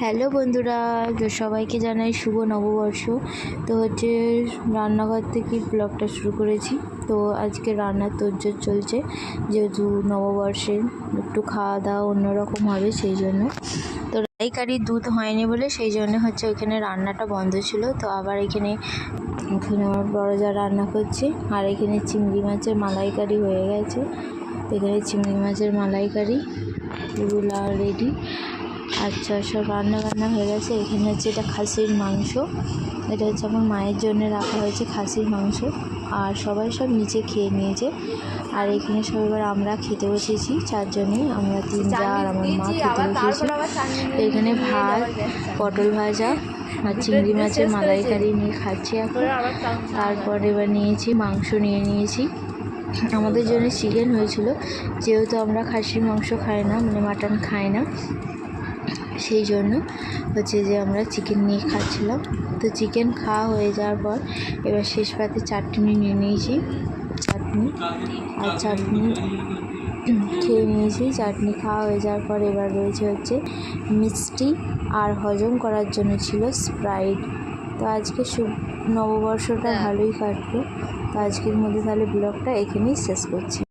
Hello বন্ধুরা সবাইকে জানাই শুভ নববর্ষ। তো হচ্ছে রান্নাঘর থেকে ব্লগটা শুরু করেছি। তো আজকে রান্নার তোড়জোড় চলছে, যেহেতু নববর্ষে একটু খাওয়া দাওয়া অন্যরকম হবে সেই জন্য। তো রাইকারি দুধ হয়নি বলে সেই জন্য হচ্ছে ওইখানে রান্নাটা বন্ধ ছিল। তো আবার এখানে এখানে আমার বড় যা রান্না করছে, আর এখানে চিংড়ি মাছের মালাইকারি হয়ে গেছে। এখানে চিংড়ি মাছের মালাইকারি, এগুলো রেডি আচ্ছা সব রান্না বান্না হয়ে গেছে। এখানে হচ্ছে এটা খাসির মাংস। এটা হচ্ছে আমার মায়ের জন্য রাখা হয়েছে খাসির মাংস। আর সবাই সব নিচে খেয়ে নিয়েছে। আর এখানে সব এবার আমরা খেতে বসেছি। চারজনে আমরা তিন যা আর আমার মা খেতে বসেছি। এখানে ভাত পটল ভাজা আর চিংড়ি মাছের মালাইকারি নিয়ে খাচ্ছি এখন। তারপর এবার নিয়েছি মাংস নিয়ে নিয়েছি। আমাদের জন্য চিকেন হয়েছিল। যেহেতু আমরা খাসির মাংস খাই না মানে মাটন খাই না সেই জন্য হচ্ছে যে আমরা চিকেন নিয়ে খাচ্ছিলাম। তো চিকেন খাওয়া হয়ে যাওয়ার পর এবার শেষ পাতে চাটনি নিয়ে নিয়েছি। চাটনি আর চাটনি খেয়ে নিয়েছি। চাটনি খাওয়া হয়ে যাওয়ার পর এবার রয়েছে হচ্ছে মিষ্টি আর হজম করার জন্য ছিল স্প্রাইট। তো আজকে শুভ নববর্ষটা ভালোই কাটলো। তো আজকের মধ্যে তাহলে ব্লগটা এখানেই শেষ করছি।